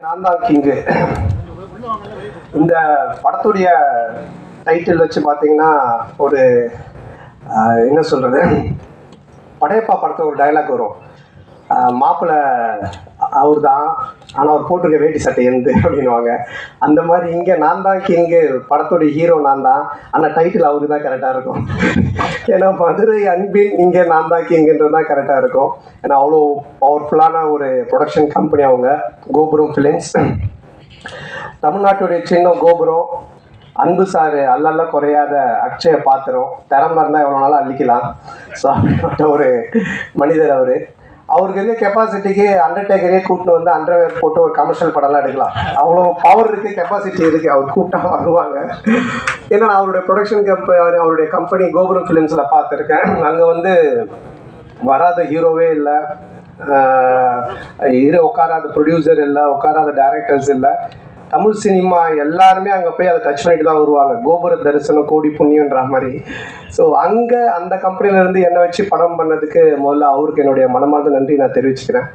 நான் தான் கிங்கு இந்த படத்துடைய டைட்டில் வச்சு பார்த்தீங்கன்னா ஒரு என்ன சொல்கிறது படையப்பா படத்தில் ஒரு டைலாக் வரும். மாப்பிள்ளை அவர் தான் ஆனால் அவர் போட்டிருக்க வேட்டி சட்டை எந்து அப்படின்னுவாங்க. அந்த மாதிரி இங்கே நான் தான் கிங்கு படத்துடைய ஹீரோ நான் தான். ஆனால் டைட்டில் அவருக்கு தான் கரெக்டாக இருக்கும். ஏன்னா மதுரை அன்பின் இங்கே நான் தான் கிங்குன்றது தான் கரெக்டாக இருக்கும். ஏன்னா அவ்வளோ பவர்ஃபுல்லான ஒரு ப்ரொடக்ஷன் கம்பெனி அவங்க கோபுரம் ஃபிலிம்ஸ் தமிழ்நாட்டுடைய சின்ன கோபுரம் அன்பு சார் அல்லல்ல குறையாத அக்ஷய பாத்திரம். திறமை இருந்தால் எவ்வளோ நாளும் அள்ளிக்கலாம். ஸோ அப்படிப்பட்ட ஒரு மனிதர் அவர். அவருக்கு இருக்க கெப்பாசிட்டிக்கு அண்டர்டேக்கரே கூப்பிட்டு வந்து அண்டர்வேர் போட்டு ஒரு கமர்ஷியல் படம்லாம் எடுக்கலாம். அவ்வளோ பவர் இருக்குது கெப்பாசிட்டி இருக்குது அவர் கூப்பிட்டா வருவாங்க. ஏன்னா நான் அவருடைய ப்ரொடக்ஷன் கம்பெனி அவருடைய கம்பெனி கோபுரம் ஃபிலிம்ஸில் பார்த்துருக்கேன். அங்கே வந்து வராத ஹீரோவே இல்லை. இரு உட்காராத ப்ரொடியூசர் இல்லை உட்காராத டேரக்டர்ஸ் இல்லை. தமிழ் சினிமா எல்லாருமே அங்கே போய் அதை டச் பண்ணிட்டு தான் வருவாங்க. கோபுர தரிசனம் கோடி புண்ணியன்ற மாதிரி. ஸோ அங்கே அந்த கம்பெனிலேருந்து என்னை வச்சு படம் பண்ணதுக்கு முதல்ல அவருக்கு என்னுடைய மனமார்ந்த நன்றி நான் தெரிவிச்சுக்கிறேன்.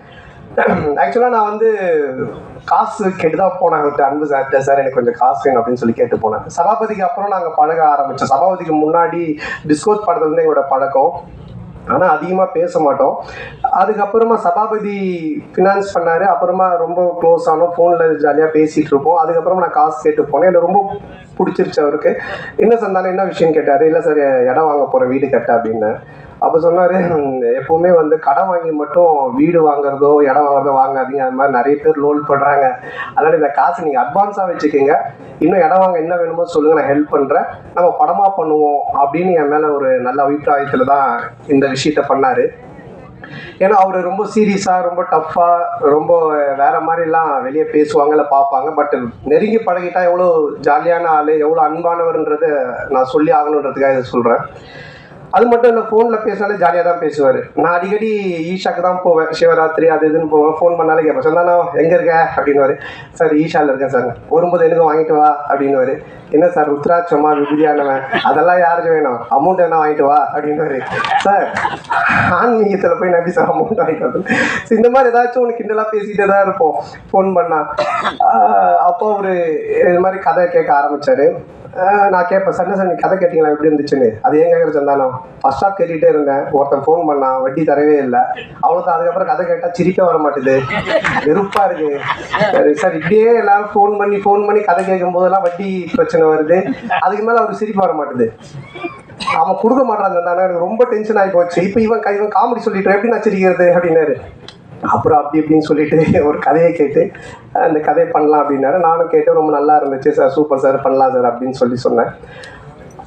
ஆக்சுவலாக நான் வந்து காசு கேட்டு தான் போனேன். அவர்கிட்ட அன்பு சார்ட்ட சார் எனக்கு கொஞ்சம் காசு வேணும் அப்படின்னு சொல்லி கேட்டு போனேன். சபாபதிக்கு அப்புறம் நாங்கள் பழக ஆரம்பித்தோம் சபாபதிக்கு முன்னாடி டிஸ்கோஸ் படத்துலேருந்து எங்களோட பழக்கம். ஆனால் அதிகமாக பேச மாட்டோம். அதுக்கப்புறமா சபாபதி ஃபினான்ஸ் பண்ணார். அப்புறமா ரொம்ப க்ளோஸ் ஆனோம். ஃபோனில் ஜாலியாக பேசிகிட்டு இருப்போம். அதுக்கப்புறமா நான் காசு கேட்டு போனேன். எனக்கு ரொம்ப பிடிச்சிருச்சு அவருக்கு. என்ன சொன்னாலும் என்ன விஷயம் கேட்டார். இல்லை சார் இடம் வாங்க போகிறேன் வீடு கட்ட அப்படின்னு அப்போ சொன்னார் எப்போவுமே வந்து கடன் வாங்கி மட்டும் வீடு வாங்குறதோ இடம் வாங்குறதோ வாங்காதீங்க. அது மாதிரி நிறைய பேர் லோன் பண்ணுறாங்க அதனால் இந்த காசு நீங்கள் அட்வான்ஸாக வச்சுக்கோங்க. இன்னும் இடம் வாங்க என்ன வேணுமோ சொல்லுங்கள் நான் ஹெல்ப் பண்ணுறேன் நம்ம படமாக பண்ணுவோம் அப்படின்னு என் மேலே ஒரு நல்ல அபிப்பிராயத்தில் தான் இந்த விஷயத்த பண்ணார். ஏன்னா அவர் ரொம்ப சீரியஸாக ரொம்ப டஃப்பாக ரொம்ப வேற மாதிரிலாம் வெளியே பேசுவாங்க இல்லை பார்ப்பாங்க. பட் நெருங்கி பழகிட்டா எவ்வளோ ஜாலியான ஆள் எவ்வளோ அன்பானவர்ன்றதை நான் சொல்லி ஆகணுன்றதுக்காக இதை சொல்கிறேன் அது மட்டும் இல்லை ஃபோனில் பேசினாலே ஜாலியாக தான் பேசுவார். நான் அடிக்கடி ஈஷாக்கு தான் போவேன். சிவராத்திரி அது இதுன்னு போவேன். ஃபோன் பண்ணாலே கேட்பேன் சந்தானா எங்கே இருக்க? அப்படின்னுவார். சார் ஈஷாவில் இருக்கேன் சார். வரும்போது எனக்கு வாங்கிட்டு வா அப்படின்னுவார். என்ன சார் ருத்ராட்சமா விபூதியானவன் அதெல்லாம் யாருக்கு வேணும்? அமௌண்ட் என்ன வாங்கிட்டு வா அப்படின்னுவார். சார் ஆன்மீகத்தில் போய் நம்பி சார் அமௌண்ட் வாங்கிட்டு வந்து இந்த மாதிரி ஏதாச்சும் ஒன்று கிண்டலாக பேசிகிட்டே தான் இருப்போம். ஃபோன் பண்ணால் அப்போ அவர் இது மாதிரி கதை கேட்க ஆரம்பித்தார் நான் கேட்பேன் சார் சன் கதை கேட்டிங்களா? எப்படி இருந்துச்சுன்னு? அது ஏன் கேட்குற சந்தானம் ஃபர்ஸ்ட் ஆஃப் கேட்டுகிட்டே இருந்தேன். ஒருத்தன் ஃபோன் பண்ணான் வட்டி தரவே இல்லை. அவ்வளோதான் அதுக்கப்புறம் கதை கேட்டால் சிரிக்க வர மாட்டேது. வெறுப்பாக இருக்கு. சார் இப்படியே எல்லாரும் ஃபோன் பண்ணி ஃபோன் பண்ணி கதை கேட்கும் போதெல்லாம் வட்டி பிரச்சனை வருது. அதுக்கு மேலே அவருக்கு சிரிப்பு வர மாட்டுது. அவன் கொடுக்க மாட்டான் எனக்கு ரொம்ப டென்ஷன் ஆகி போச்சு. இப்போ இவன் இவன் காமெடி சொல்லிட்டு எப்படி நான் சிரிக்கிறது? அப்படின்னாரு. அப்புறம் அப்படி இப்படின்னு சொல்லிட்டு ஒரு கதையை கேட்டு அந்த கதையை பண்ணலாம் அப்படின்னாரு. நானும் கேட்டு ரொம்ப நல்லா இருந்துச்சு சார் சூப்பர் சார் பண்ணலாம் சார் அப்படின்னு சொல்லி சொன்னேன்.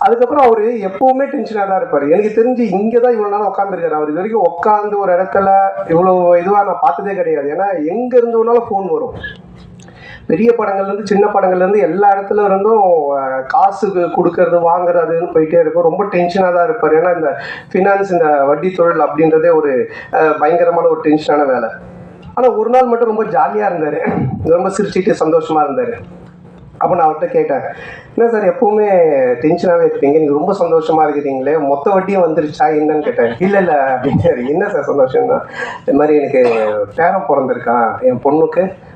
அதுக்கப்புறம் அவர் எப்பவுமே டென்ஷனாக தான் இருப்பார். எனக்கு தெரிஞ்சு இங்கே தான் இவ்வளோ நாள் உட்காந்துருக்காரு அவர் இது வரைக்கும் உட்காந்து ஒரு இடத்துல இவ்வளோ இதுவாக நான் பார்த்ததே கிடையாது. ஏன்னா எங்கே இருந்து வேணாலும் ஃபோன் வரும். பெரிய படங்கள்லேருந்து சின்ன படங்கள்லேருந்து எல்லா இடத்துல இருந்தும் காசு கொடுக்கறது வாங்குறதுன்னு போயிட்டே இருக்கும். ரொம்ப டென்ஷனாக தான் இருப்பார். ஏன்னா இந்த ஃபினான்ஸ் இந்த வட்டி தொழில் அப்படின்றதே ஒரு பயங்கரமான ஒரு டென்ஷனான வேலை. ஆனால் ஒரு நாள் மட்டும் ரொம்ப ஜாலியாக இருந்தார். ரொம்ப சிரிச்சிட்டு சந்தோஷமாக இருந்தார். அப்போ நான் அவர்கிட்ட கேட்டேன் என்ன சார் எப்பவுமே டென்ஷனாகவே இருப்பீங்க நீங்கள் ரொம்ப சந்தோஷமாக இருக்கிறீங்களே. மொத்த வட்டியும் வந்துருச்சா? என்னன்னு கேட்டேன். இல்லை இல்லை அப்படின்னாரு. என்ன சார் சந்தோஷம்னா இந்த மாதிரி எனக்கு பேரம் பிறந்திருக்கான் என் பொண்ணுக்கு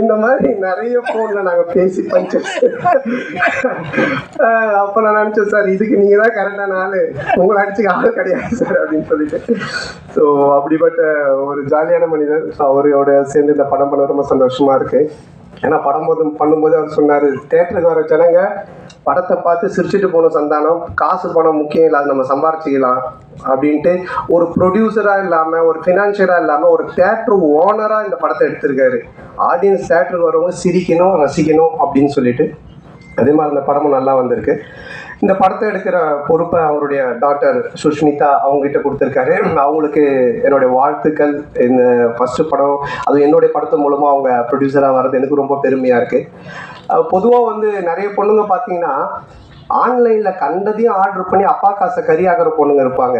இந்த மாதிரி நிறைய ஃபோனில் நாங்கள் பேசி பஞ்சு அப்போ நான் நினச்சேன் சார் இதுக்கு நீங்கள் தான் கரெக்டான ஆள். உங்களை அடிச்சுக்க ஆள் கிடையாது சார் அப்படின்னு சொல்லிட்டு. ஸோ அப்படிப்பட்ட ஒரு ஜாலியான மனிதர். அவரோட சேர்ந்து இந்த படம் பண்ண ரொம்ப சந்தோஷமா இருக்கு. ஏன்னா படம் போது பண்ணும்போது அவர் சொன்னார் தேட்டருக்கு வர ஜனங்க படத்தை பார்த்து சிரிச்சுட்டு போன சந்தானம் காசு பணம் முக்கியம் இல்லை அது நம்ம சம்பாரிச்சிக்கலாம் அப்படின்ட்டு ஒரு ப்ரொடியூசராக இல்லாமல் ஒரு ஃபினான்ஷியராக இல்லாமல் ஒரு தேட்டர் ஓனராக இந்த படத்தை எடுத்திருக்காரு. ஆடியன்ஸ் தேட்டருக்கு வரவங்க சிரிக்கணும் ரசிக்கணும் அப்படின்னு சொல்லிட்டு அதே மாதிரி அந்த படமும் நல்லா வந்திருக்கு. இந்த படத்தை எடுக்கிற பொறுப்பை அவருடைய டாக்டர் சுஷ்மிதா அவங்ககிட்ட கொடுத்துருக்காரு. அவங்களுக்கு என்னுடைய வாழ்த்துக்கள். இந்த ஃபஸ்ட்டு படம் அது என்னுடைய படத்து மூலமாக அவங்க ப்ரொடியூசராக வர்றது எனக்கு ரொம்ப பெருமையாக இருக்குது பொதுவாக வந்து நிறைய பொண்ணுங்க பார்த்தீங்கன்னா ஆன்லைனில் கண்டதையும் ஆர்டர் பண்ணி அப்பா காசை கறியாகிற பொண்ணுங்க இருப்பாங்க.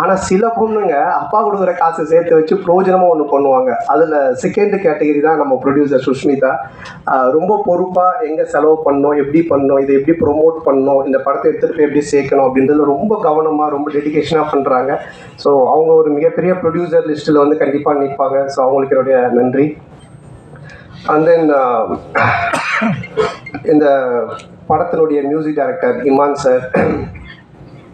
ஆனால் சில பொண்ணுங்க அப்பா கொடுக்குற காசை சேர்த்து வச்சு பிரோஜனமாக ஒன்று பண்ணுவாங்க. அதில் செகண்ட் கேட்டகரி தான் நம்ம ப்ரொடியூசர் சுஷ்மிதா. ரொம்ப பொறுப்பாக எங்கே செலவு பண்ணணும் எப்படி பண்ணணும் இதை எப்படி ப்ரொமோட் பண்ணணும் இந்த படத்தை எடுத்துகிட்டு போய் எப்படி சேர்க்கணும் அப்படின்றதுல ரொம்ப கவனமாக ரொம்ப டெடிகேஷனாக பண்ணுறாங்க ஸோ அவங்க ஒரு மிகப்பெரிய ப்ரொடியூசர் லிஸ்ட்டில் வந்து கண்டிப்பாக நிற்பாங்க ஸோ அவங்களுக்கு என்னுடைய நன்றி. அண்ட் தென் இந்த படத்தினுடைய மியூசிக் டைரக்டர் இமான் சார்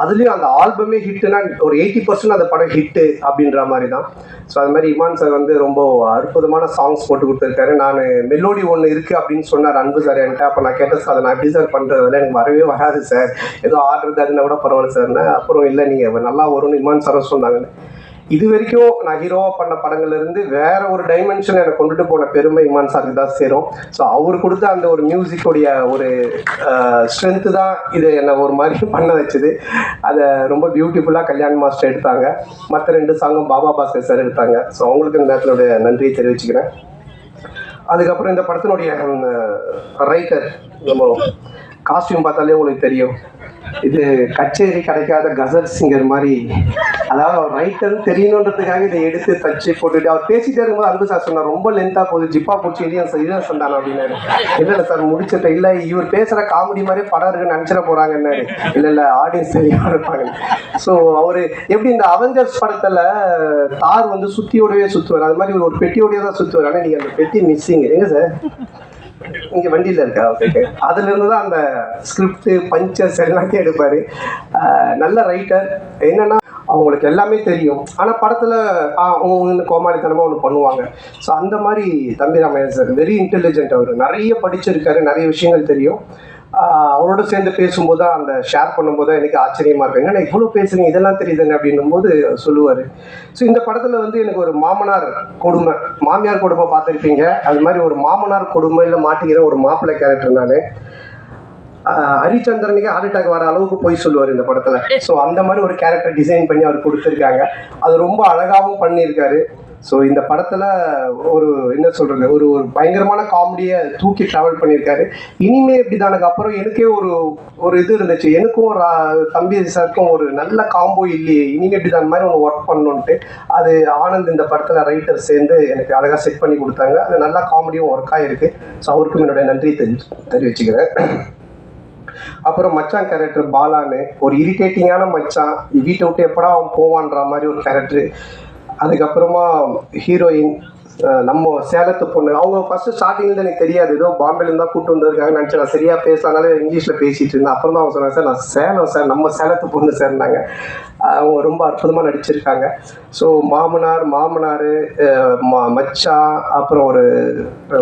அதுலேயும் அந்த ஆல்பமே ஹிட்டுனா ஒரு எயிட்டி பர்சன்ட் அந்த படம் ஹிட்டு அப்படின்ற மாதிரி தான் ஸோ அது மாதிரி இமான் சார் வந்து ரொம்ப அற்புதமான சாங்ஸ் போட்டு கொடுத்துருக்காரு. நான் மெலோடி ஒன்று இருக்குது அப்படின்னு சொன்னார் அன்பு சார் என்கிட்ட. அப்போ நான் கேட்டேன் சார் அதை நான் எப்படி சார் பண்ணுறதுல எனக்கு வரவே வராது சார் ஏதோ ஆடுறது அதுனா கூட பரவாயில்ல சார்னு அப்புறம் இல்லை நீங்கள் நல்லா வரும்னு இமான் சாரும் சொன்னாங்கன்னு. இது வரைக்கும் நான் ஹீரோவாக பண்ண படங்கள்ல இருந்து வேற ஒரு டைமென்ஷன் எனக்கு கொண்டுட்டு போன பெருமை இமான் சாருக்கு தான் சேரும். ஸோ அவர் கொடுத்த அந்த ஒரு மியூசிக்குடைய ஒரு ஸ்ட்ரென்த்து தான் இது என்னை ஒரு மாதிரி பண்ண வச்சுது. அதை ரொம்ப பியூட்டிஃபுல்லாக கல்யாண் மாஸ்டர் எடுத்தாங்க. மற்ற ரெண்டு சாங்கும் பாபா பாஸ்கர் சார் எடுத்தாங்க. ஸோ அவங்களுக்கு இந்த நேரத்தினுடைய நன்றியை தெரிவிச்சுக்கிறேன். அதுக்கப்புறம் இந்த படத்தினுடைய ரைட்டர் நம்ம காஸ்டியூம் பார்த்தாலே உங்களுக்கு தெரியும். இது கச்சேரி கிடைக்காத கசல் சிங்கர் மாதிரி. அதாவது அவர் ரைட்டர் தெரியணுன்றதுக்காக இதை எடுத்து தச்சு போட்டுட்டு அவர் பேசிட்டே இருக்கும்போது அன்பு சார் சொன்னார் ரொம்ப லென்த்தாக போகுது. ஜிப்பா பிடிச்சி இல்லையா சார் இளையன் சந்தானம் அப்படின்னாரு. இல்லை இல்லை சார் முடிச்சிட்டேன். இல்லை இவர் பேசுகிற காமெடி மாதிரி படம் இருக்குன்னு நினச்சிட போகிறாங்கன்னாரு இல்லை இல்லை ஆடியன்ஸ் தெரியாம இருப்பாங்க. ஸோ அவர் எப்படி இந்த அவெஞ்சர்ஸ் படத்தில் தார் வந்து சுத்தியோடவே சுற்றுவார் அது மாதிரி ஒரு பெட்டியோடய தான் சுற்றுவார் ஆனால் நீங்கள் அந்த பெட்டி மிஸ்ஸிங் எங்க சார் இங்க வண்டியில இருக்கா? ஓகே அதுலேருந்து தான் அந்த ஸ்கிரிப்ட் பஞ்சர்ஸ் எல்லாத்தையும் எடுப்பாரு. நல்ல ரைட்டர் என்னன்னா அவங்களுக்கு எல்லாமே தெரியும். ஆனால் படத்தில் ஆஹ் அவங்க ஒன்று பண்ணுவாங்க. ஸோ அந்த மாதிரி Thambi Ramaiyan sir very intelligent அவர். நிறைய படிச்சிருக்காரு நிறைய விஷயங்கள் தெரியும். அவரோட சேர்ந்து பேசும்போது தான் அந்த ஷேர் பண்ணும்போது தான் எனக்கு ஆச்சரியமா இருக்கு. நான் இவ்வளோ பேசுறீங்க? இதெல்லாம் தெரியுதுங்க அப்படின்னும் போது சொல்லுவார். ஸோ இந்த படத்தில் வந்து எனக்கு ஒரு மாமனார் கொடுமை. மாமியார் கொடுமை பார்த்துருப்பீங்க. அது மாதிரி ஒரு மாமனார் கொடுமையில் மாட்டிக்கிற ஒரு மாப்பிள்ளை கேரக்டர் நான். ஹரிச்சந்திரனுக்கு ஹார்ட் அட்டாக் வர அளவுக்கு போய் சொல்லுவார் இந்த படத்தில். ஸோ அந்த மாதிரி ஒரு கேரக்டர் டிசைன் பண்ணி அவர் கொடுத்துருக்காங்க. அது ரொம்ப அழகாகவும் பண்ணியிருக்காரு. ஸோ இந்த படத்தில் ஒரு என்ன சொல்கிறது ஒரு ஒரு பயங்கரமான காமெடியை தூக்கி ட்ராவல் பண்ணியிருக்காரு. இனிமே இப்படிதானக்கு? அப்புறம் எனக்கே ஒரு ஒரு இது இருந்துச்சு. எனக்கும் ஒரு தம்பி சாருக்கும் ஒரு நல்ல காம்போ இல்லையே. இனிமே இப்படிதான் மாதிரி ஒன்று ஒர்க் பண்ணணுன்ட்டு அது ஆனந்த் இந்த படத்தில் ரைட்டர் சேர்ந்து எனக்கு அழகாக செட் பண்ணி கொடுத்தாங்க. அது நல்லா காமெடியும் ஒர்க் ஆகிருக்கு ஸோ அவருக்கும் என்னுடைய நன்றி தெரி தெரிவிச்சுக்கிறேன். அப்புறம் மச்சான் கேரக்டர் பாலான்னு ஒரு இரிட்டேட்டிங்கான மச்சான். வீட்டை விட்டு எப்படா அவன் போவான்ற மாதிரி ஒரு கேரக்டர் அதுக்கப்புறமா ஹீரோயின் நம்ம சேலத்து பொண்ணு. அவங்க ஃபர்ஸ்ட் ஸ்டார்டிங்ல எனக்கு தெரியாது. ஏதோ பாம்பேலேருந்து தான் கூட்டு வந்ததுக்காக நினச்சேன் நான் சரியா பேசலனால இங்கிலீஷில் பேசிட்டு இருந்தேன். அப்புறம் தான் அவங்க சொன்னாங்க சார் நான் சேலம் சார். நம்ம சேலத்து பொண்ணு சேர்ந்தாங்க அவங்க ரொம்ப அற்புதமாக நடிச்சிருக்காங்க. ஸோ மாமனார் மாமனார் மச்சா அப்புறம் ஒரு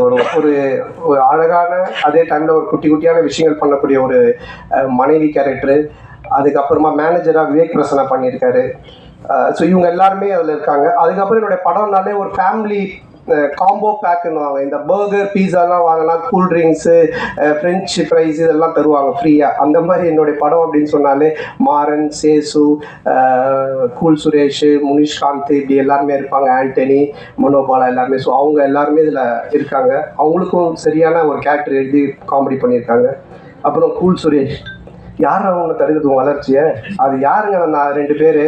ஒரு ஒரு ஒரு அழகான அதே டைமில் ஒரு குட்டி குட்டியான விஷயங்கள் பண்ணக்கூடிய ஒரு மனைவி கேரக்டரு அதுக்கப்புறமா மேனேஜராக விவேக் பிரசன்னா பண்ணியிருக்காரு. ஸோ இவங்க எல்லாருமே அதில் இருக்காங்க. அதுக்கப்புறம் என்னுடைய படம்னாலே ஒரு ஃபேமிலி காம்போ பேக்குன்னுவாங்க இந்த பர்கர் பீஸாலாம் வாங்கினா கூல் ட்ரிங்க்ஸு ஃப்ரெஞ்ச் ஃப்ரைஸ் இதெல்லாம் தருவாங்க ஃப்ரீயாக அந்த மாதிரி என்னுடைய படம் அப்படின்னு சொன்னாலே மாறன் சேசு கூல் சுரேஷ் முனிஷ்காந்த் இப்படி எல்லாருமே இருப்பாங்க. ஆண்டனி மனோபாலா எல்லாருமே. ஸோ அவங்க எல்லாருமே இதில் இருக்காங்க. அவங்களுக்கும் சரியான ஒரு கேரக்டர் எழுதி காமெடி பண்ணியிருக்காங்க. அப்புறம் கூல் சுரேஷ். யார் அவங்க தடுக்குது உன் வளர்ச்சியை? அது யாருங்க நான் ரெண்டு பேர்?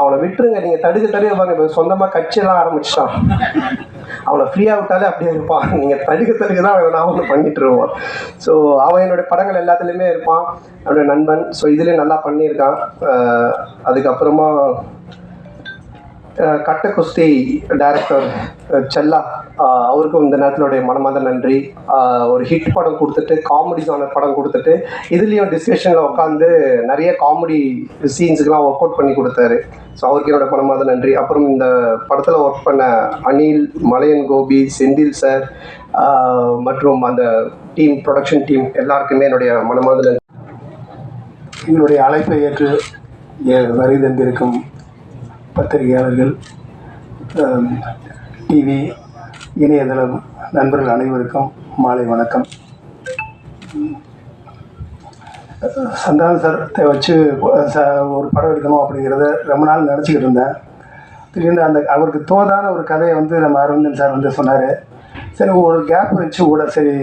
அவனை விட்டுருங்க நீங்கள் தடுக்க தடுக்க பாருங்க. இப்போ சொந்தமாக கட்சியெல்லாம் ஆரம்பிச்சிட்டான். அவனை ஃப்ரீயாக விட்டாலே அப்படியே இருப்பான். நீங்கள் தடுக்க தடுக்க தான் அவன் நான் ஒன்று பண்ணிட்டு இருவான் ஸோ அவன் என்னுடைய படங்கள் எல்லாத்துலேயுமே இருப்பான். அவனுடைய நண்பன். ஸோ இதுலேயும் நல்லா பண்ணியிருக்கான். அதுக்கப்புறமா கட்ட குஸ்தி டைரக்டர் செல்லா அவருக்கும் இந்த நேரத்தினுடைய மனமார்ந்த நன்றி. ஒரு ஹிட் படம் கொடுத்துட்டு காமெடி ஜானர் படம் கொடுத்துட்டு இதுலேயும் டிஸ்கஷனில் உட்காந்து நிறைய காமெடி சீன்ஸுக்கெலாம் ஒர்க் அவுட் பண்ணி கொடுத்தாரு. ஸோ அவருக்கு என்னோட மனமார்ந்த நன்றி. அப்புறம் இந்த படத்தில் ஒர்க் பண்ண அனில் மலையன் கோபி செந்தில் சார் மற்றும் அந்த டீம் ப்ரொடக்ஷன் டீம் எல்லாருக்குமே என்னுடைய மனமார்ந்த எங்களுடைய அழைப்பை ஏற்று ஏ- வருகை தந்திருக்கும் பத்திரிகையாளர்கள் டிவி இணையதளம் நண்பர்கள் அனைவருக்கும் மாலை வணக்கம். சந்தான சரத்தை வச்சு ஒரு படம் எடுக்கணும் அப்படிங்கிறத ரொம்ப நாள் நினச்சிக்கிட்டு இருந்தேன். திடீர்னு அந்த அவருக்கு தோதான ஒரு கதையை வந்து நம்ம அரவிந்தன் சார் வந்து சொன்னார். சரி ஒரு கேப் வச்சு கூட சரி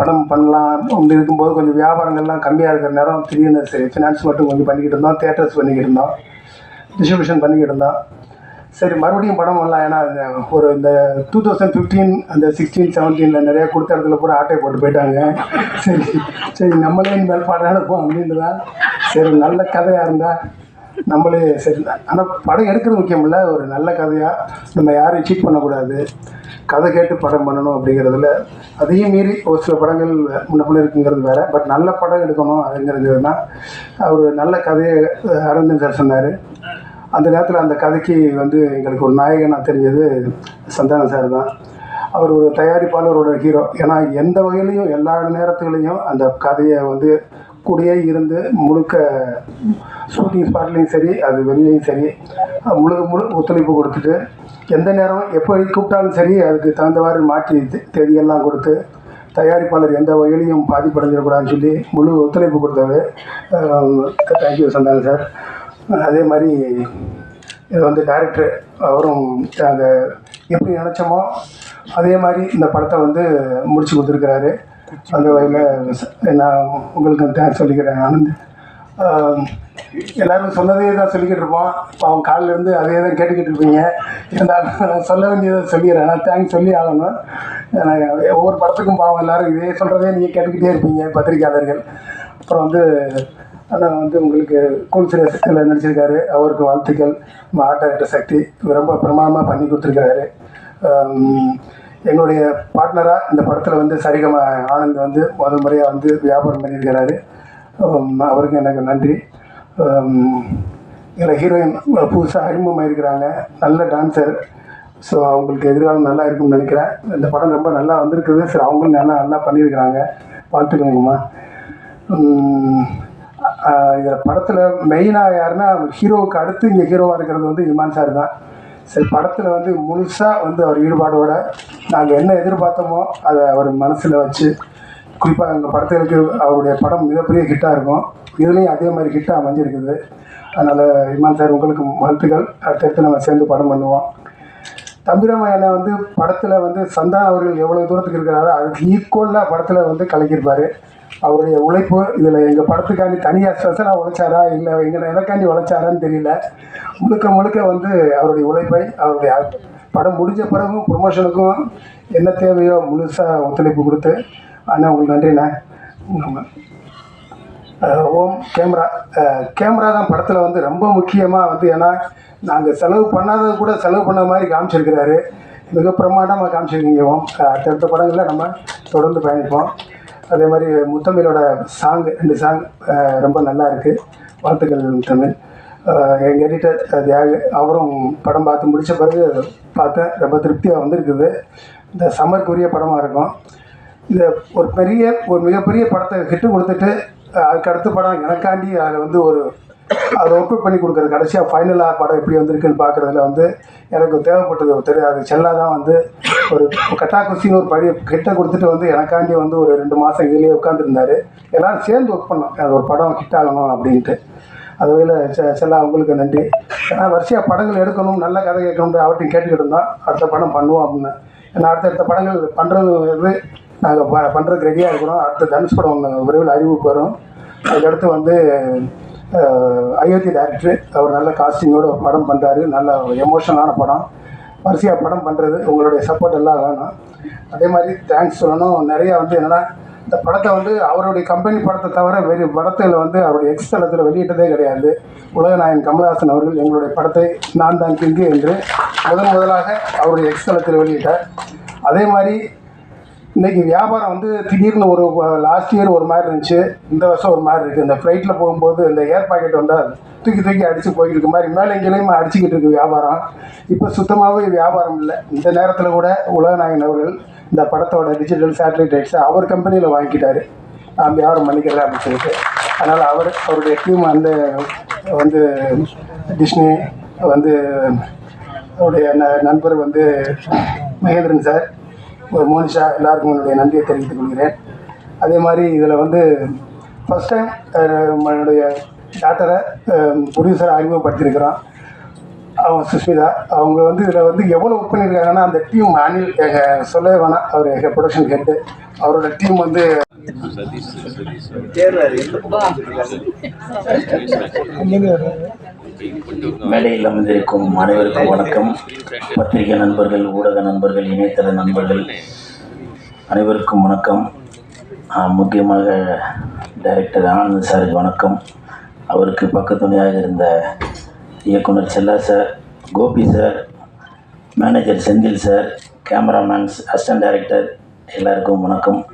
படம் பண்ணலாம். அப்படி இருக்கும்போது கொஞ்சம் வியாபாரங்கள்லாம் கம்மியாக இருக்கிற நேரம் திடீர்னு சரி ஃபினான்ஸ் மட்டும் கொஞ்சம் பண்ணிக்கிட்டு இருந்தோம் தேட்டர்ஸ் பண்ணிக்கிட்டு இருந்தோம். டிஸ்ட்ரிபியூஷன் பண்ணிக்கிட்டு இருந்தான் சரி மறுபடியும் படம் வரலாம். ஏன்னா ஒரு இந்த டூ தௌசண்ட் ஃபிஃப்டீன் அந்த சிக்ஸ்டீன் செவன்டீனில் நிறைய கொடுத்த இடத்துல பூரா ஆட்டை போட்டு போயிட்டாங்க. சரி சரி நம்மளே மேல் படம் எடுப்போம் அப்படின்றதா? சரி நல்ல கதையாக இருந்தால் நம்மளே சரி. ஆனால் படம் எடுக்கிறது முக்கியம் இல்லை. ஒரு நல்ல கதையாக நம்ம யாரையும் சீட் பண்ணக்கூடாது. கதை கேட்டு படம் பண்ணணும் அப்படிங்கிறதுல. அதையும் மீறி ஒரு சில படங்கள் முன்ன இருக்குங்கிறது வேறு. பட் நல்ல படம் எடுக்கணும் அப்படிங்கிறதுனா அவர் நல்ல கதையை அரவிந்தன் சார் சொன்னார். அந்த நேரத்தில் அந்த கதைக்கு வந்து எங்களுக்கு ஒரு நாயகனாக தெரிஞ்சது சந்தான சார் தான். அவர் ஒரு தயாரிப்பாளரோட ஹீரோ ஏன்னா எந்த வகையிலையும் எல்லா நேரத்துலையும் அந்த கதையை வந்து கூடயே இருந்து முழுக்க ஷூட்டிங் ஸ்பாட்லேயும் சரி அது வெளியிலையும் சரி முழு முழு ஒத்துழைப்பு கொடுத்துட்டு எந்த நேரம் எப்படி கூப்பிட்டாலும் சரி அதுக்கு தகுந்தவாறு மாற்றி தேதியெல்லாம் கொடுத்து தயாரிப்பாளர் எந்த வகையிலையும் பாதிப்படைஞ்சிடக்கூடாதுன்னு சொல்லி முழு ஒத்துழைப்பு கொடுத்தாரு தேங்க்யூ சந்தானம் சார் அதே மாதிரி இது வந்து டேரக்டர் அவரும் அந்த எப்படி நினச்சோமோ அதே மாதிரி இந்த படத்தை வந்து முடிச்சு கொடுத்துருக்கிறாரு. அந்த வகையில் நான் உங்களுக்கு தேங்க்ஸ் சொல்லிக்கிறேன் ஆனந்த். எல்லாரும் சொன்னதே தான் சொல்லிக்கிட்டு இருப்போம். இப்போ அவன் காலிலேருந்து அதே தான் கேட்டுக்கிட்டு இருப்பீங்க. இருந்தாலும் சொல்ல வேண்டியதை சொல்லிடுறேன். நான் தேங்க்ஸ் சொல்லி ஆகணும். ஒவ்வொரு படத்துக்கும் பாவம் எல்லோரும் இதே சொல்கிறதே நீங்கள் கேட்டுக்கிட்டே இருப்பீங்க பத்திரிக்கையாளர்கள் அப்புறம் வந்து ஆனால் வந்து உங்களுக்கு கூல் சிரேசத்தில் நடிச்சிருக்காரு. அவருக்கு வாழ்த்துக்கள். நம்ம ஆர்ட் டைரக்டர் சக்தி ரொம்ப பிரமாதமாக பண்ணி கொடுத்துருக்காரு எங்களுடைய பார்ட்னராக இந்த படத்தில் வந்து சரிகம ஆனந்த் வந்து முதல் முறையாக வந்து வியாபாரம் பண்ணியிருக்கிறாரு. அவருக்கு எனக்கு நன்றி. இதில் ஹீரோயின் புதுசாக அறிமுகமாயிருக்கிறாங்க. நல்ல டான்ஸர் ஸோ அவங்களுக்கு எதிர்காலம் நல்லா இருக்கும்னு நினைக்கிறேன். இந்த படம் ரொம்ப நல்லா வந்திருக்குது. சரி அவங்களும் நல்லா நல்லா பண்ணியிருக்கிறாங்க. வாழ்த்துக்கணுங்கம்மா இதில் படத்தில் மெயினாக யாருன்னா ஹீரோவுக்கு அடுத்து இங்கே ஹீரோவாக இருக்கிறது வந்து இமான் சார் தான். சரி படத்தில் வந்து முழுசாக வந்து அவர் ஈடுபாடோட நாங்கள் என்ன எதிர்பார்த்தோமோ அதை அவர் மனசில் வச்சு குறிப்பாக எங்கள் படத்துக்கு அவருடைய படம் மிகப்பெரிய ஹிட்டாக இருக்கும். இதுலேயும் அதே மாதிரி ஹிட்டாக அமைஞ்சிருக்குது. அதனால் இமான் சார் உங்களுக்கு வாழ்த்துக்கள். அடுத்தடுத்து நம்ம சேர்ந்து படம் பண்ணுவோம். தம்பிராமையான வந்து படத்தில் வந்து சந்தா அவர்கள் எவ்வளோ தூரத்துக்கு இருக்கிறாரோ அதுக்கு ஈக்குவலாக படத்தில் வந்து கலக்கியிருப்பார். அவருடைய உழைப்பு இதில் எங்கள் படத்துக்காண்டி தனியாக ஸ்பெஷலாக உழைச்சாரா இல்லை எங்களை எனக்காண்டி உழைச்சாரான்னு தெரியல. முழுக்க முழுக்க வந்து அவருடைய உழைப்பை அவருடைய படம் முடிஞ்ச பிறகும் ப்ரொமோஷனுக்கும் என்ன தேவையோ முழுசாக ஒத்துழைப்பு கொடுத்து அண்ணா உங்களுக்கு நன்றிண்ணா. ஓம் கேமரா. கேமரா தான் படத்தில் வந்து ரொம்ப முக்கியமாக வந்து ஏன்னா நாங்கள் செலவு பண்ணாதது கூட செலவு பண்ண மாதிரி காமிச்சிருக்கிறாரு. மிக பிரமாண்டமாக காமிச்சிருக்கீங்க ஓம். அடுத்தடுத்த படங்களில் நம்ம தொடர்ந்து பயணிப்போம். அதே மாதிரி முத்தமிழோட சாங் ரெண்டு சாங் ரொம்ப நல்லா இருக்குது வாழ்த்துக்கள் தமிழ் எங்கள் எடிட்டர் தியாக அவரும் படம் பார்த்து முடித்த பிறகு பார்த்தேன். ரொம்ப திருப்தியாக வந்திருக்குது. இந்த சம்மருக்குரிய படமாக இருக்கும். இந்த ஒரு பெரிய ஒரு மிகப்பெரிய படத்தை ஹிட்டு கொடுத்துட்டு அஹ், அதுக்கு அடுத்த படம் எனக்காண்டி அதில் வந்து ஒரு அதை ஒர்க் பண்ணி கொடுக்குறது. கடைசியாக ஃபைனலாக படம் எப்படி வந்திருக்குன்னு பார்க்குறதுல வந்து எனக்கு தேவைப்பட்டது ஒருத்தர் அது செல்லா தான் வந்து ஒரு கட்டா குசின்னு ஒரு பழைய கிட்ட கொடுத்துட்டு வந்து எனக்காண்டி வந்து ஒரு ரெண்டு மாதம் இதுலேயே உட்காந்துருந்தாரு எல்லோரும் சேர்ந்து ஒர்க் பண்ணோம். அது ஒரு படம் ஹிட் ஆகணும் அப்படின்ட்டு. அது வகையில் செ செல்லா உங்களுக்கு நன்றி. ஏன்னா வரிசையாக படங்கள் எடுக்கணும் நல்ல கதை கேட்கணும் அவர்கிட்ட கேட்டுக்கிட்டு இருந்தோம். அடுத்த படம் பண்ணுவோம் அப்படின்னு. ஏன்னா அடுத்தடுத்த படங்கள் பண்ணுறது நாங்கள் ப பண்ணுறதுக்கு ரெடியாக இருக்கிறோம். அடுத்த தனுஷ் படம் ஒன்று விரைவில் அறிவிப்பு வரும். அதுக்கடுத்து வந்து அயோத்தி டைரக்டர் அவர் நல்ல காஸ்டிங்கோட ஒரு படம் பண்ணுறாரு நல்ல எமோஷனலான படம். வரிசையாக படம் பண்ணுறது உங்களுடைய சப்போர்ட் எல்லாம் வேணும். அதே மாதிரி தேங்க்ஸ் சொல்லணும். நிறையா வந்து என்னென்னா இந்த படத்தை வந்து அவருடைய கம்பெனி படத்தை தவிர வேறு படத்தில் வந்து அவருடைய எக்ஸ் தளத்தில் வெளியிட்டதே கிடையாது. உலகநாயகன் கமலஹாசன் அவர்கள் எங்களுடைய படத்தை நான் தான் கிங்கு என்று முதன் முதலாக அவருடைய எக்ஸ் தளத்தில் வெளியிட்டார். அதே மாதிரி இன்னைக்கு வியாபாரம் வந்து திடீர்னு ஒரு லாஸ்ட் இயர் ஒரு மாதிரி இருந்துச்சு. இந்த வருஷம் ஒரு மாதிரி இருக்குது இந்த ஃப்ளைட்டில் போகும்போது இந்த ஏர் பாக்கெட் வந்தால் தூக்கி தூக்கி அடித்து போய்கிட்டு இருக்க மாதிரி மேலே எங்கேயுமே அடிச்சுக்கிட்டு இருக்கு வியாபாரம். இப்போ சுத்தமாகவே வியாபாரம் இல்லை. இந்த நேரத்தில் கூட உலகநாயகன் அவர்கள் இந்த படத்தோட டிஜிட்டல் சேட்டலைட் ரைட்ஸை அவர் கம்பெனியில் வாங்கிக்கிட்டாரு. நான் வியாபாரம் பண்ணிக்கிறேன் அப்படின்னு சொல்லிட்டு. அதனால் அவர் அவருடைய டீம் அந்த வந்து டிஸ்னி வந்து அவருடைய ந- நண்பர் வந்து மகேந்திரன் சார். மோனிஷா எல்லாருக்கும் என்னுடைய நன்றியை தெரிவித்துக் கொள்கிறேன். அதே மாதிரி இதில் வந்து ஃபஸ்ட் டைம் என்னுடைய டாக்டரை ப்ரொடியூசரை அறிமுகப்படுத்தியிருக்கிறோம். அவங்க சுஷ்மிதா. அவங்க வந்து இதில் வந்து எவ்வளோ ஒர்க் பண்ணியிருக்காங்கன்னா அந்த டீம் அனில் எங்கள் சொல்லவே வேணாம். அவர் எங்கள் ப்ரொடக்ஷன் ஹெட்டு அவரோட டீம் வந்து மேடையில் அமர்ந்திருக்கும் அனைவருக்கும் வணக்கம். பத்திரிகை நண்பர்கள் ஊடக நண்பர்கள் இணையதள நண்பர்கள் அனைவருக்கும் வணக்கம். முக்கியமாக டைரக்டர் ஆனந்த் சாருக்கு வணக்கம். அவருக்கு பக்கத்துணையாக இருந்த இயக்குனர் Chella sir Gopi sir manager Senthil sir cameramen assistant director எல்லாருக்கும் வணக்கம்.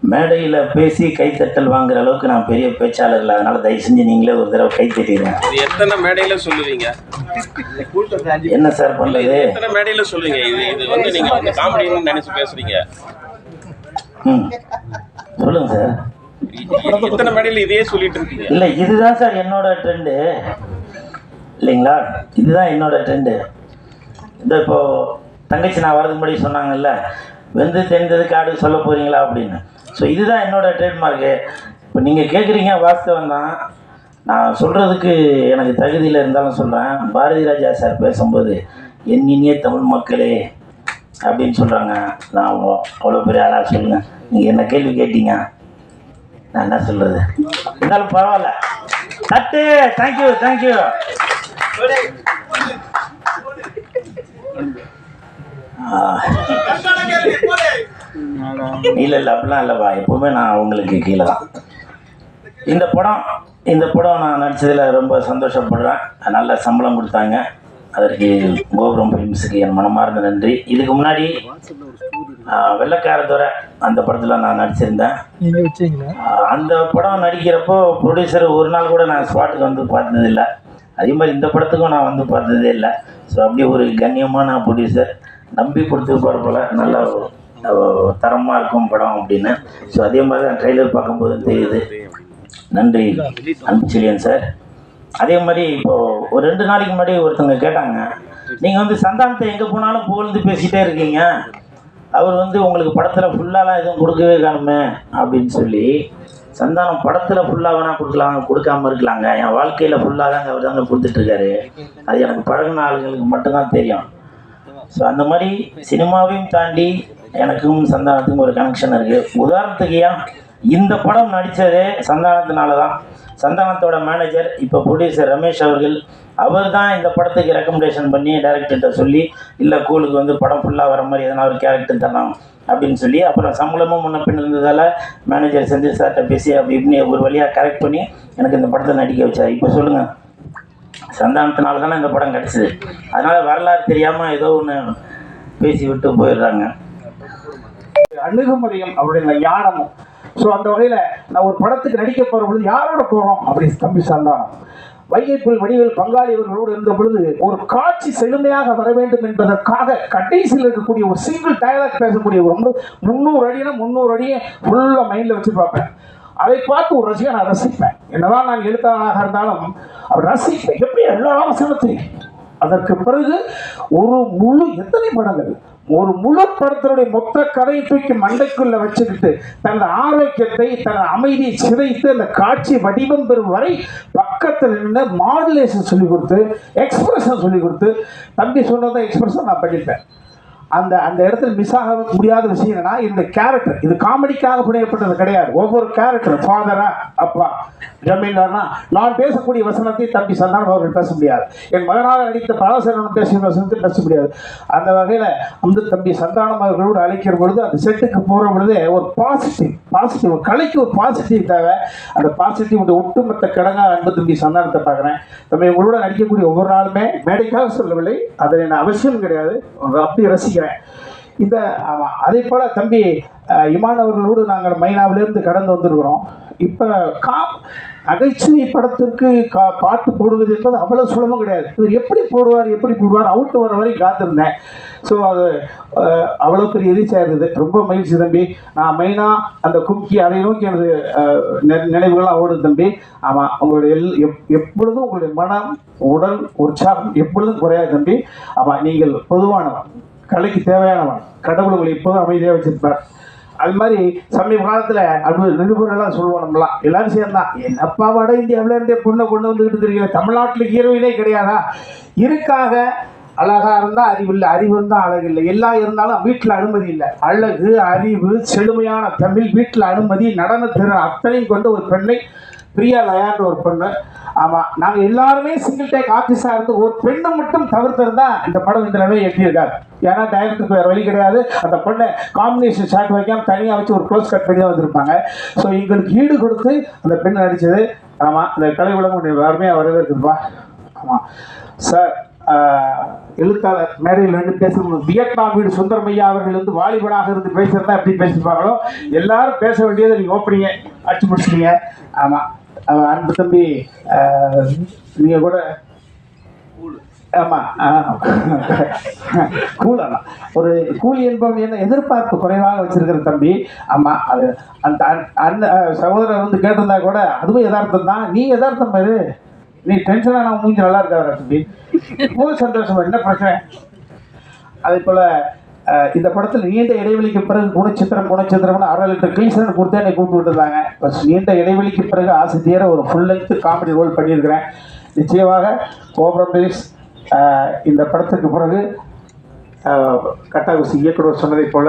மேடையில் பேசி கைத்தட்டல் வாங்குற அளவுக்கு நான் பெரிய பேச்சாளர் இல்லை. அதனால் தயவு செஞ்சு நீங்களே ஒரு தடவை கை தட்டிடுங்க. எத்தனை மேடையில சொல்லுவீங்க? என்ன சார் பண்ணுறது எத்தனை மேடையில சொல்லுவீங்க? இது இது வந்து நீங்க வந்து காமெடின்னு நினைச்சு பேசுறீங்க. ம். சொல்லுங்கள் சார். இ- எத்தனை மேடையில இதே சொல்லிட்டு இருக்கீங்க? இல்லை இதுதான் சார் என்னோட ட்ரெண்டு இல்லைங்களா? இதுதான் என்னோடய ட்ரெண்டு இந்த இப்போ தங்கச்சி நான் வரதுக்கு முன்னாடி சொன்னாங்கல்ல வெந்து தெரிந்தது காடு சொல்ல போகிறீங்களா அப்படின்னு. ஸோ இதுதான் என்னோடய ட்ரேட்மார்க்கு இப்போ நீங்கள் கேட்குறீங்க வாஸ்தவம் தான். நான் சொல்கிறதுக்கு எனக்கு தகுதியில் இருந்தாலும் சொல்கிறேன் பாரதி ராஜா சார் பேசும்போது என் இனிய தமிழ் மக்களே அப்படின்னு சொல்கிறாங்க நான் அவ்வளோ அவ்வளோ பெரிய ஆளாக சொல்லுங்கள் நீங்கள் என்ன கேள்வி கேட்டீங்க? நான் என்ன சொல்கிறது இருந்தாலும் பரவாயில்ல. தட்டு! தேங்க்யூ தேங்க்யூ இல்லை இல்லை அப்படிலாம் இல்லைப்பா. எப்போவுமே நான் உங்களுக்கு கீழே தான். இந்த படம் இந்த படம் நான் நடித்ததில் ரொம்ப சந்தோஷப்படுறேன். நல்ல சம்பளம் கொடுத்தாங்க. அதற்கு கோபுரம் ஃபிலிம்ஸுக்கு என் மனமார்ந்த நன்றி. இதுக்கு முன்னாடி வெள்ளைக்காரத்துறை அந்த படத்தில் நான் நடிச்சிருந்தேன். அந்த படம் நடிக்கிறப்போ ப்ரொடியூசர் ஒரு நாள் கூட நான் ஸ்பாட்டுக்கு வந்து பார்த்ததில்ல. அதே மாதிரி இந்த படத்துக்கும் நான் வந்து பார்த்ததே இல்லை. ஸோ அப்படியே ஒரு கண்ணியமான ப்ரொடியூசர் நம்பி கொடுத்துருப்பார் போல் நல்லா தரமாக இருக்கும் படம் அப்படின்னு. ஸோ அதே மாதிரி தான் ட்ரெய்லர் பார்க்கும்போது தெரியுது. நன்றி அன்புச்செழியன் சார் அதே மாதிரி இப்போது ஒரு ரெண்டு நாளைக்கு முன்னாடி ஒருத்தவங்க கேட்டாங்க நீங்கள் வந்து சந்தானத்தை எங்கே போனாலும் புகழ்ந்து பேசிகிட்டே இருக்கீங்க. அவர் வந்து உங்களுக்கு படத்தில் ஃபுல்லாலாம் எதுவும் கொடுக்கவே காணுமே அப்படின்னு சொல்லி சந்தானம் படத்தில் ஃபுல்லாக வேணால் கொடுக்கலாம் கொடுக்காம இருக்கலாங்க. என் வாழ்க்கையில் ஃபுல்லாக தாங்க அவர் தாங்க கொடுத்துட்ருக்காரு அது எனக்கு பழகின ஆளுங்களுக்கு மட்டும்தான் தெரியும். ஸோ அந்த மாதிரி சினிமாவையும் தாண்டி எனக்கும் சந்தானத்துக்கும் ஒரு கனெக்ஷன் இருக்குது உதாரணத்துக்கு ஏன் இந்த படம் நடித்ததே சந்தானத்தினால தான் சந்தானத்தோட மேனேஜர் இப்போ ப்ரொடியூசர் ரமேஷ் அவர்கள் அவர் தான் இந்த படத்துக்கு ரெக்கமெண்டேஷன் பண்ணி டேரக்டர்கிட்ட சொல்லி இல்லை கூலுக்கு வந்து படம் ஃபுல்லாக வர மாதிரி எதனா ஒரு கேரக்டர் தரலாம் அப்படின்னு சொல்லி அப்புறம் சம்பளமும் முன்ன பின் இருந்ததால் மேனேஜர் செந்தில் சார்கிட்ட பேசி அப்படி இப்படின்னு ஒரு வழியாக கரெக்ட் பண்ணி எனக்கு இந்த படத்தை நடிக்க வச்சார். இப்போ சொல்லுங்கள் சந்தானத்தினால தானே இந்த படம் கிடச்சிது. அதனால் வரலாறு தெரியாமல் ஏதோ ஒன்று பேசி விட்டு போயிடுறாங்க. அணுகுமுறையும் அவருடைய ஞானமும் ஸோ அந்த வகையில் நான் ஒரு படத்துக்கு நடிக்க போகிற பொழுது யாரோட போகிறோம் அப்படின்னு தம்பி சார்ந்தான் வைகைப்புல் வடிவில் பங்காளி அவர்களோடு இருந்த பொழுது ஒரு காட்சி செழுமையாக வர வேண்டும் என்பதற்காக கடைசியில் இருக்கக்கூடிய ஒரு சிங்கிள் டயலாக் பேசக்கூடிய ஒரு ரொம்ப முந்நூறு அடினா முந்நூறு அடியை ஃபுல்லாக மைண்டில் வச்சு பார்ப்பேன். அதை பார்த்து ஒரு ரசிகன் நான் ரசிப்பேன். என்னதான் நான் எழுத்தாளராக இருந்தாலும் அவர் ரசிப்பேன். எப்படி எல்லாரும் செலுத்தி அதற்கு பிறகு ஒரு முழு எத்தனை படங்கள்? ஒரு முழு படத்தினுடைய மொத்த கதையை தூக்கி மண்டைக்குள்ள வச்சுக்கிட்டு தனது ஆரோக்கியத்தை தனது அமைதியை சிதைத்து அந்த காட்சி வடிவம் பெறும் வரை பக்கத்தில் நின்று மாடுலேஷன் சொல்லி கொடுத்து எக்ஸ்பிரஷன் சொல்லி கொடுத்து தம்பி சொன்னதை எக்ஸ்பிரஷன் நான் பண்ணிட்டேன் அந்த அந்த இடத்துல மிஸ் ஆக முடியாத விஷயம் என்னன்னா இந்த கேரக்டர் இது காமெடிக்காக புனையப்பட்டது கிடையாது. ஒவ்வொரு கேரக்டர் ஃபாதரா அப்பா ஜமீன்தார்னா நான் பேசக்கூடிய வசனத்தை தம்பி சந்தானம் அவர்கள் பேச முடியாது. என் மகனாக நடித்த பராசரன் பேசிய வசனத்தை பேச முடியாது. அந்த வகையில் அந்த தம்பி சந்தானம் அவர்களோடு அழைக்கிற பொழுது அந்த செட்டுக்கு போகிற பொழுது ஒரு பாசிட்டிவ் பாசிட்டிவ் கலைக்கு ஒரு பாசிட்டிவ் தேவை. அந்த பாசிட்டிவ் ஒட்டுமொத்த கிடங்காக அன்பு தம்பி சந்தானத்தை பார்க்குறேன். தம்பி உங்களோட நடிக்கக்கூடிய ஒவ்வொரு நாளுமே மேடைக்காக சொல்லவில்லை. அதை நான் அவசியம் கிடையாது. அப்படி ரசிக்கிறேன் இந்த ஆமாம் அதே போல் தம்பி இமானவர்களோடு இமான் அவர்களோடு நாங்கள் மைனாவிலிருந்து கடந்து வந்திருக்கிறோம். இப்போ கா நகைச்சுவை படத்திற்கு கா பாட்டு போடுவது என்பது அவ்வளோ சுலபம் கிடையாது. இவர் எப்படி போடுவார் எப்படி போடுவார் அவுட்டு வர வரைக்கும் காத்திருந்தேன். ஸோ அது அவ்வளோ பெரிய ரீச் இருந்தது. ரொம்ப மகிழ்ச்சி தம்பி. நான் மெயினாக அந்த கும்கி அதை நோக்கி எனது நினைவுகள்லாம் ஓடுது தம்பி. ஆமாம் உங்களுடைய எல் எப் எப்பொழுதும் உங்களுடைய மனம் உடல் உற்சாகம் எப்பொழுதும் குறையாது தம்பி. ஆமாம் நீங்கள் பொதுவானவன் கலைக்கு தேவையானவன். கடவுள் உங்களை எப்போதும் அமைதியாக வச்சிருப்பார். அது மாதிரி சமீப காலத்தில் அப்படி நிருபர்கள்லாம் சொல்லுவோம் நம்மளாம் எல்லாரும் சேர்ந்தான் என்னப்பா வட இந்தியாவில இருந்தே பொண்ணை கொண்டு வந்துக்கிட்டு தெரியல தமிழ்நாட்டில் ஹீரோயினே கிடையாதா? இருக்காக அழகாக இருந்தால் அறிவு இல்லை அறிவு இருந்தால் அழகு இல்லை. எல்லாம் இருந்தாலும் வீட்டில் அனுமதி இல்லை. அழகு அறிவு செழுமையான தமிழ் வீட்டில் அனுமதி நடனத்திறன் அத்தனையும் கொண்டு ஒரு பெண்ணை பிரியா லயான்ற ஒரு பெண்ணை. ஆமாம் நாங்கள் எல்லாருமே சிங்கிள் டேக் ஆர்டிஸ்டாக இருந்து ஒரு பெண்ணை மட்டும் தவிர்த்திருந்தா இந்த படம் இந்த நிலையை எட்டியிருக்காரு ஏன்னா டைரக்டருக்கு வேறு வழி கிடையாது. அந்த பொண்ணை காம்பினேஷன் ஷாட் வைக்காம தனியாக வச்சு ஒரு க்ளோஸ் கட் பண்ணி தான் வந்திருப்பாங்க. ஸோ எங்களுக்கு ஈடு கொடுத்து அந்த பெண் நடித்தது ஆமாம் இந்த கலை உலகம் அருமையாக இருக்குதுப்பா ஆமாம் சார் எழுத்தாளர் மேடையில் ரெண்டு பேசும்போது வியட்நாம் வீடு சுந்தரமையா அவர்கள் வந்து வாலிபனாக இருந்து பேசுகிறதா எப்படி பேசியிருப்பாங்களோ எல்லாரும் பேச வேண்டியதை நீங்கள் ஓப்பனிங்க அடிச்சு முடிச்சிட்டீங்க. ஆமாம் அன்பு தம்பி நீங்கள் கூட ஆமாம் கூலா ஒரு கூலி என்பவன் என்ன எதிர்பார்ப்பு குறைவாக வச்சிருக்கிற தம்பி. ஆமாம் அது அந்த அண்ணன் சகோதரர் வந்து கேட்டிருந்தா கூட அதுவும் யதார்த்தம் தான். நீ யதார்த்தம் பாரு. நீ டென்ஷனாக நான் மூஞ்சி நல்லா இருக்காரு தம்பி. போது சந்தோஷம். என்ன பிரச்சனை? அதே போல் இந்த படத்தில் நீண்ட இடைவெளிக்கு பிறகு குணச்சித்திரம் குணச்சித்திரம்னு அரை லிட்டர் கிளீசன் கொடுத்து என்னை கூப்பிட்டு விட்டுருந்தாங்க இப்போ நீண்ட இடைவெளிக்கு பிறகு ஆசை தீர ஒரு ஃபுல் லென்த் காமெடி ரோல் பண்ணியிருக்கிறேன். நிச்சயமாக கோபுரம் பிலிஸ் இந்த படத்துக்கு பிறகு கட்டாகுசி இயக்குனர் சொன்னதைப் போல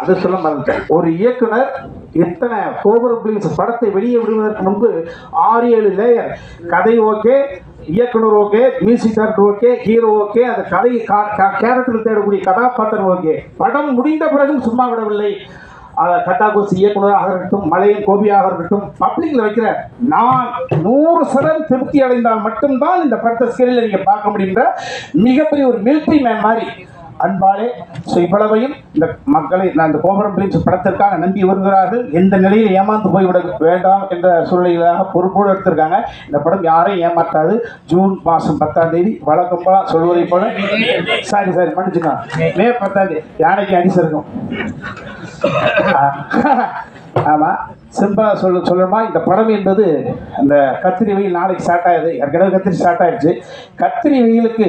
அது சொல்ல மறந்துட்டேன். ஒரு இயக்குனர் எத்தனை கோபுரம் பிலிஸ் படத்தை வெளியே விடுவதற்கு முன்பு ஆறு ஏழு லேயர் கதை ஓகே இயக்குனர் okay music director okay hero okay அந்த கதை கேரக்டர் தேடக்கூடிய கதாபாத்திரம் ஓகே. படம் முடிந்த பிறகும் சும்மா விடவில்லை. அதை கட்டாகோசி இயக்குனராக இருக்கட்டும் மலையின் கோபியாக இருக்கட்டும் பப்ளிக்கில் வைக்கிற நான் நூறு சதம் திருப்தி அடைந்தால் மட்டும்தான் இந்த படத்தை ஸ்கிரீனில் நீங்கள் பார்க்க முடியுன்ற மிகப்பெரிய ஒரு மில்ட்ரி மேன் மாதிரி அன்பாலே ஸோ இவ்வளவையும் இந்த மக்களை நான் இந்த கோபுரம் பிலிம்ஸ் படத்திற்காக நம்பி வருகிறார்கள். எந்த நிலையில் ஏமாந்து போய்விட வேண்டாம் என்ற சூழ்நிலையாக பொறுப்போடு எடுத்திருக்காங்க. இந்த படம் யாரையும் ஏமாற்றாது. ஜூன் மாதம் பத்தாம் தேதி வழக்கம் போல சொல்வதை போல. சாரி சாரி மன்னிச்சுங்க மே பத்தாம் தேதி யானைக்கு அடிசருக்கும் ஆமாம் சிம்பிளாக சொல்ல சொல்லணுமா இந்த படம் என்பது அந்த கத்திரி வெயில் நாளைக்கு ஸ்டார்ட் ஆகுது. ஏற்கனவே கத்திரி ஸ்டார்ட் ஆயிடுச்சு. கத்திரி வெயிலுக்கு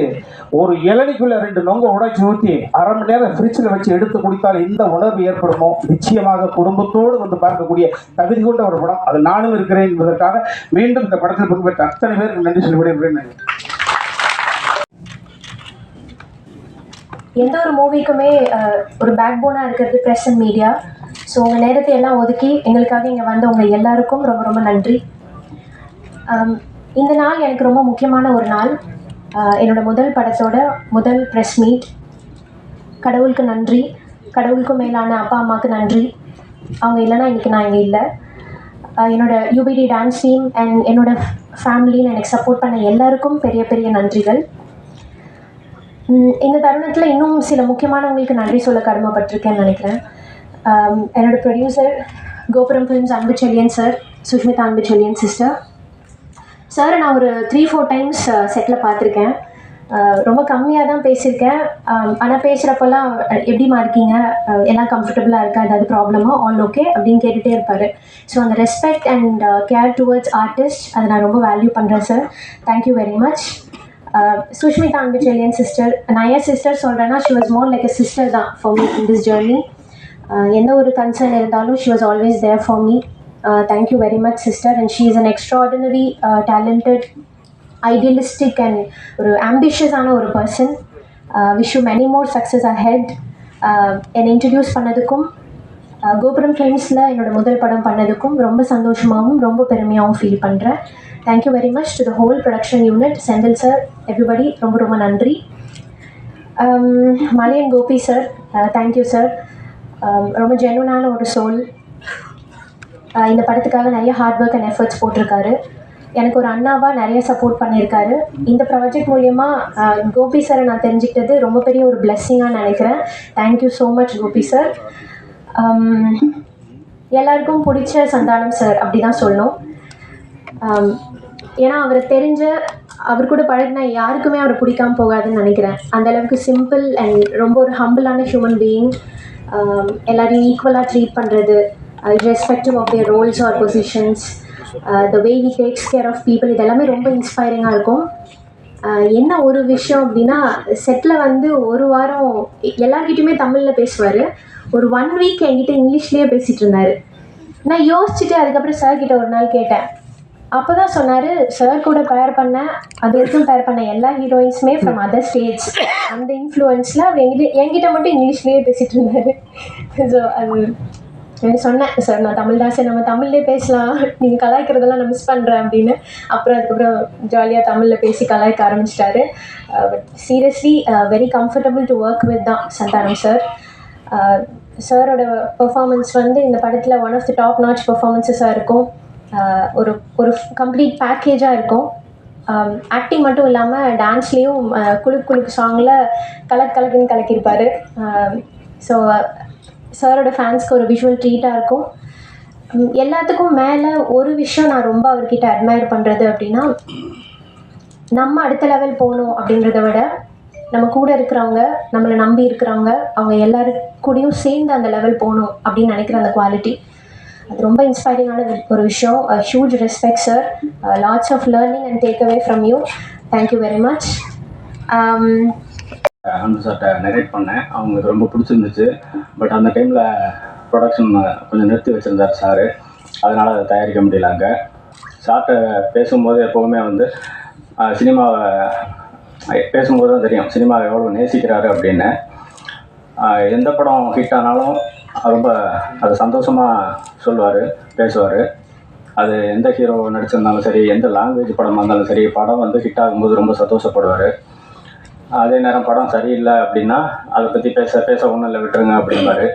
ஒரு இளநிக்குள்ளே ரெண்டு நொங்க உடைச்சி ஊற்றி அரை மணி நேரம் ஃப்ரிட்ஜில் வச்சு எடுத்து குடித்தால் இந்த உணர்வு ஏற்படுமோ? நிச்சயமாக குடும்பத்தோடு வந்து பார்க்கக்கூடிய தகுதி கொண்ட ஒரு படம். அது நானும் இருக்கிறேன் என்பதற்காக மீண்டும் இந்த படத்தில் பங்கு பெற்ற அத்தனை பேருக்கு நன்றி சொல்லி விடைபெறுகிறேன். எந்த ஒரு மூவிக்குமே ஒரு பேக் போனாக இருக்கிறது ப்ரெஸ் அண்ட் மீடியா ஸோ உங்கள் நேரத்தை எல்லாம் ஒதுக்கி எங்களுக்காக இங்கே வந்த உங்கள் எல்லாருக்கும் ரொம்ப ரொம்ப நன்றி. Um, இந்த நாள் எனக்கு ரொம்ப முக்கியமான ஒரு நாள். என்னோடய என்னோட முதல் படத்தோட முதல் ப்ரெஸ் மீட் கடவுளுக்கு நன்றி. கடவுளுக்கும் மேலான அப்பா அம்மாவுக்கு நன்றி. அவங்க இல்லைன்னா இன்றைக்கி நான் இங்கே இல்லை. என்னோடய uh, என்னோட யூபிடி டான்ஸ் டீம் அண்ட் என்னோட ஃபேமிலின்னு எனக்கு சப்போர்ட் பண்ண எல்லாருக்கும் பெரிய பெரிய நன்றிகள். Um, இந்த தருணத்தில் இன்னும் சில முக்கியமானவங்களுக்கு நன்றி சொல்ல கடமைப்பட்டிருக்கேன்னு நினைக்கிறேன். என்னோட ப்ரொடியூசர் கோபுரம் ஃபிலிம்ஸ் அன்பு Selliyan sir Sushmita Anbu Selliyan sister sir நான் ஒரு த்ரீ ஃபோர் டைம்ஸ் செட்டில் uh, பார்த்துருக்கேன். Uh, ரொம்ப கம்மியாக தான் பேசியிருக்கேன். Um, ஆனால் பேசுகிறப்பெல்லாம் எப்படிமா இருக்கீங்க? Uh, எல்லாம் கம்ஃபர்டபுளாக இருக்கா? ஏதாவது ப்ராப்ளமா ஆல் ஓகே அப்படின்னு கேட்டுகிட்டே இருப்பார். ஸோ அந்த respect and care towards artist அதை நான் ரொம்ப வேல்யூ பண்ணுறேன் sir thank you very much Sushmita Anbu Selliyan sister நான் ஏன் சிஸ்டர் சொல்கிறேன்னா she was more like a sister தான் for me in this journey Uh, எந்த ஒரு கன்சர்ன் இருந்தாலும் she was always there for me thank you very much sister and she is an extraordinary talented idealistic and ஒரு ஆம்பிஷியஸான ஒரு person wish you many more success head என்னை introduce பண்ணதுக்கும் uh, கோபுரம் ஃபிலிம்ஸில் என்னோட முதல் படம் பண்ணதுக்கும் ரொம்ப சந்தோஷமாகவும் ரொம்ப பெருமையாகவும் ஃபீல் பண்ணுறேன் thank you very much to the whole production unit Senthil sir everybody ரொம்ப ரொம்ப நன்றி. Um, Malaiyan Gopi sir thank you sir Um, ரொம்ப ஜென்வனான ஒரு சோல் uh, இந்த படத்துக்காக நிறைய ஹார்ட் ஒர்க் அண்ட் எஃபர்ட்ஸ் போட்டிருக்காரு. எனக்கு ஒரு அண்ணாவாக நிறைய சப்போர்ட் பண்ணியிருக்காரு. இந்த ப்ராஜெக்ட் மூலயமா uh, கோபி சாரை நான் தெரிஞ்சுக்கிட்டது ரொம்ப பெரிய ஒரு பிளெஸ்ஸிங்காக நினைக்கிறேன். Thank you so much Gopi sir um, எல்லாருக்கும் பிடிச்ச சந்தானம் சார் அப்படி தான் சொல்லணும் um, ஏன்னா அவரை தெரிஞ்ச அவர் கூட பழகினா யாருக்குமே அவரை பிடிக்காம போகாதுன்னு நினைக்கிறேன். அந்த அளவுக்கு சிம்பிள் அண்ட் ரொம்ப ஒரு ஹம்பிளான ஹியூமன் பீயிங் Um, எல்லாரையும் ஈக்குவலாக ட்ரீட் பண்ணுறது respective of their roles or positions the way he takes care of people இது எல்லாமே ரொம்ப இன்ஸ்பைரிங்காக இருக்கும். Uh, என்ன ஒரு விஷயம் அப்படின்னா செட்டில் வந்து ஒரு வாரம் எல்லார்கிட்டயுமே தமிழில் பேசுவார். ஒரு ஒன் வீக் என்கிட்ட இங்கிலீஷ்லேயே பேசிகிட்டு இருந்தார். நான் யோசிச்சுட்டு அதுக்கப்புறம் சார் கிட்ட ஒரு நாள் கேட்டேன். அப்போ தான் சொன்னார் சார் கூட பேர் பண்ண அது வரைக்கும் பேர் பண்ண எல்லா ஹீரோயின்ஸுமே ஃப்ரம் அதர் ஸ்டேட்ஸ் அந்த இன்ஃப்ளூயன்ஸில் அவர் எங்கிட்ட என்கிட்ட மட்டும் இங்கிலீஷ்லேயே பேசிகிட்டு இருந்தார். ஸோ அது சொன்னேன் சார் நான் தமிழ் தான் சார் நம்ம தமிழ்லேயே பேசலாம். நீங்கள் கலாய்க்கிறதெல்லாம் நான் மிஸ் பண்ணுறேன் அப்படின்னு. அப்புறம் அதுக்கப்புறம் ஜாலியாக தமிழில் பேசி கலாய்க்க ஆரம்பிச்சிட்டாரு. But seriously very comfortable to work with தான் சந்தானம் சார் சாரோட பெர்ஃபார்மன்ஸ் வந்து இந்த படத்தில் one of the top notch பெர்ஃபார்மன்ஸஸாக இருக்கும். ஒரு ஒரு கம்ப்ளீட் பேக்கேஜாக இருக்கும். ஆக்டிங் மட்டும் இல்லாமல் டான்ஸ்லேயும் குலுக்கு குலுக்கு சாங்கில் கலக் கலக்குன்னு கலக்கியிருப்பார். ஸோ சாரோட ஃபேன்ஸ்க்கு ஒரு விஷுவல் ட்ரீட்டாக இருக்கும். எல்லாத்துக்கும் மேலே ஒரு விஷயம் நான் ரொம்ப அவர்கிட்ட அட்மையர் பண்ணுறது அப்படின்னா நம்ம அடுத்த லெவல் போகணும் அப்படின்றத விட நம்ம கூட இருக்கிறவங்க நம்மளை நம்பி இருக்கிறவங்க அவங்க எல்லாரு கூடயும் சேர்ந்து அந்த லெவல் போகணும் அப்படின்னு நினைக்கிற அந்த குவாலிட்டி அது ரொம்ப இன்ஸ்பைரிங்கான ஒரு விஷயம். Huge respect sir lots of learning and take away from you thank you very much Anbu சார்கிட்ட நரேட் பண்ணேன். அவங்களுக்கு ரொம்ப பிடிச்சிருந்துச்சு. பட் அந்த டைமில் ப்ரொடக்ஷன் கொஞ்சம் நிறுத்தி வச்சுருந்தார் சார் அதனால் அதை தயாரிக்க முடியலாங்க சார்கிட்ட பேசும்போது எப்போவுமே வந்து சினிமாவை பேசும்போது தான் தெரியும். சினிமாவை எவ்வளோ நேசிக்கிறாரு அப்படின்னு. எந்த படம் ஹிட் ஆனாலும் ரொம்ப அது சந்தோஷமாக சொல்லுவார் பேசுவார். அது எந்த ஹீரோ நடிச்சிருந்தாலும் சரி எந்த லாங்குவேஜ் படமாக இருந்தாலும் சரி படம் வந்து ஹிட் ஆகும்போது ரொம்ப சந்தோஷப்படுவார். அதே நேரம் படம் சரியில்லை அப்படின்னா அதை பற்றி பேச பேச ஒன்றும் இல்லை விட்டுருங்க அப்படிம்பாரு.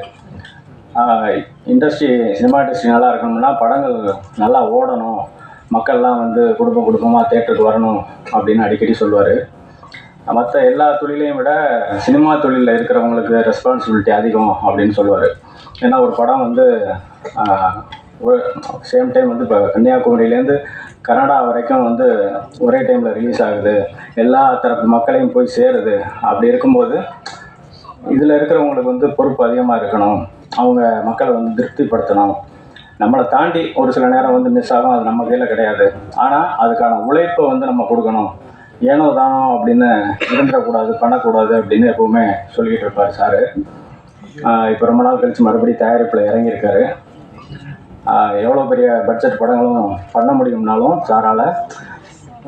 இண்டஸ்ட்ரி சினிமா இண்டஸ்ட்ரி நல்லா இருக்கணும்னா படங்கள் நல்லா ஓடணும். மக்கள்லாம் வந்து குடும்பம் குடும்பமாக தேட்டருக்கு வரணும் அப்படின்னு அடிக்கடி சொல்லுவார். மற்ற எல்லா தொழிலையும் விட சினிமா தொழிலில் இருக்கிறவங்களுக்கு ரெஸ்பான்சிபிலிட்டி அதிகம் அப்படின்னு சொல்லுவார். ஏன்னா ஒரு படம் வந்து சேம் டைம் வந்து இப்போ கன்னியாகுமரியிலேருந்து கனடா வரைக்கும் வந்து ஒரே டைமில் ரிலீஸ் ஆகுது. எல்லா தரப்பு மக்களையும் போய் சேருது. அப்படி இருக்கும்போது இதில் இருக்கிறவங்களுக்கு வந்து பொறுப்பு அதிகமாக இருக்கணும். அவங்க மக்களை வந்து திருப்திப்படுத்தணும். நம்மளை தாண்டி ஒரு சில நேரம் வந்து மிஸ் ஆகும். அது நம்ம கையில் கிடையாது. ஆனால் அதுக்கான உழைப்பை வந்து நம்ம கொடுக்கணும். ஏனோ தானோ அப்படின்னு இருந்துடக்கூடாது பண்ணக்கூடாது அப்படின்னு எப்போவுமே சொல்லிக்கிட்டு இருப்பார் சார். இப்போ ரொம்ப நாள் கழித்து மறுபடியும் தயாரிப்பில் இறங்கியிருக்காரு. எவ்வளோ பெரிய பட்ஜெட் படங்களும் பண்ண முடியும்னாலும் சாரால்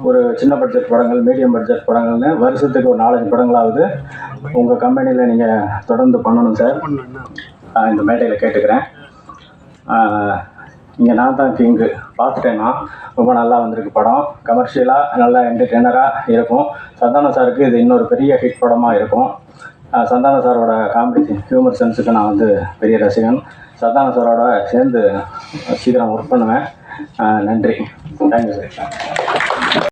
ஒரு சின்ன பட்ஜெட் படங்கள் மீடியம் பட்ஜெட் படங்கள்னு வருஷத்துக்கு ஒரு நாலஞ்சு படங்களாவது உங்கள் கம்பெனியில் நீங்கள் தொடர்ந்து பண்ணணும் சார். இந்த மேடையில் கேட்டுக்கிறேன். இங்கே நான் தான் கிங்கு பார்த்துட்டேன்னா ரொம்ப நல்லா வந்திருக்கு படம். கமர்ஷியலாக நல்லா என்டர்டெய்னராக இருக்கும். சந்தான சாருக்கு இது இன்னொரு பெரிய ஹிட் படமாக இருக்கும். சந்தான சாரோட காமெடி ஹியூமர் சென்ஸுக்கு நான் வந்து பெரிய ரசிகன். சதான சாரோட சேர்ந்து சீக்கிரம் ஒர்க் பண்ணுவேன். நன்றி. Thank you sir